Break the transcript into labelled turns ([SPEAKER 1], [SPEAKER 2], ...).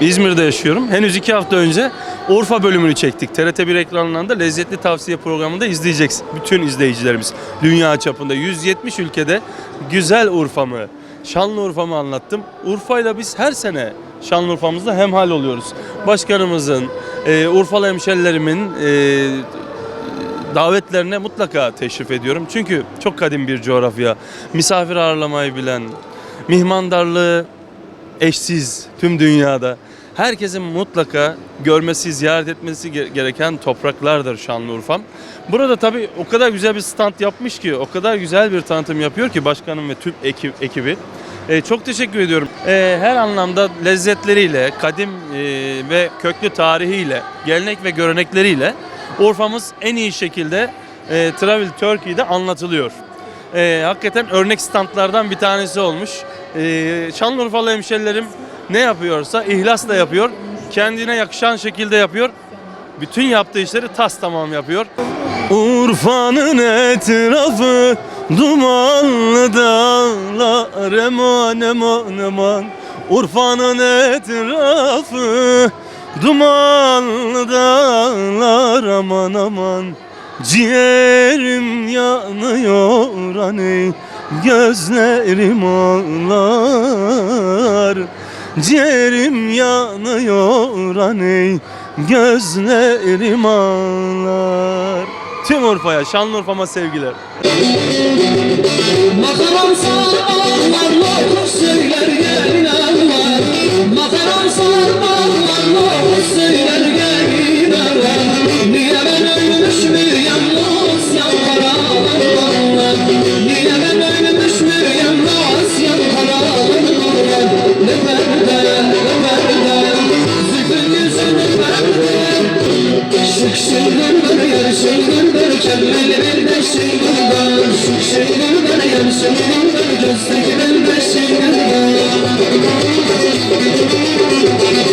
[SPEAKER 1] İzmir'de yaşıyorum. Henüz iki hafta önce Urfa bölümünü çektik. TRT1 ekranlarında Lezzetli Tavsiye programında izleyeceksin. Bütün izleyicilerimiz dünya çapında 170 ülkede güzel Urfa'mı, Şanlıurfa'mı anlattım. Urfa'yla biz her sene Şanlıurfa'mızda hemhal oluyoruz. Başkanımızın, e, Urfalı hemşerilerimin e, davetlerine mutlaka teşrif ediyorum. Çünkü çok kadim bir coğrafya. Misafir ağırlamayı bilen, mihmandarlığı eşsiz tüm dünyada. Herkesin mutlaka görmesi, ziyaret etmesi ge- gereken topraklardır Şanlıurfa'm. Burada tabii o kadar güzel bir stand yapmış ki, o kadar güzel bir tanıtım yapıyor ki başkanım ve tüm ekip, ekibi. Ee, çok teşekkür ediyorum. Ee, her anlamda lezzetleriyle, kadim e, ve köklü tarihiyle, gelenek ve görenekleriyle Urfa'mız en iyi şekilde e, Travel Turkey'de anlatılıyor. E, hakikaten örnek standlardan bir tanesi olmuş. E, Şanlıurfalı hemşerilerim ne yapıyorsa ihlasla yapıyor. Kendine yakışan şekilde yapıyor. Bütün yaptığı işleri tas tamam yapıyor. Urfa'nın etrafı dumanlı dağlar eman eman eman Urfa'nın etrafı dumanlı dağlar aman aman Ciğerim yanıyor aney gözlerim ağlar Ciğerim yanıyor aney gözlerim ağlar Tüm Urfa'ya, Şanlıurfa'ma sevgiler.
[SPEAKER 2] Makaram şıngır bir bir yer şıngır bir gözdeki bir de var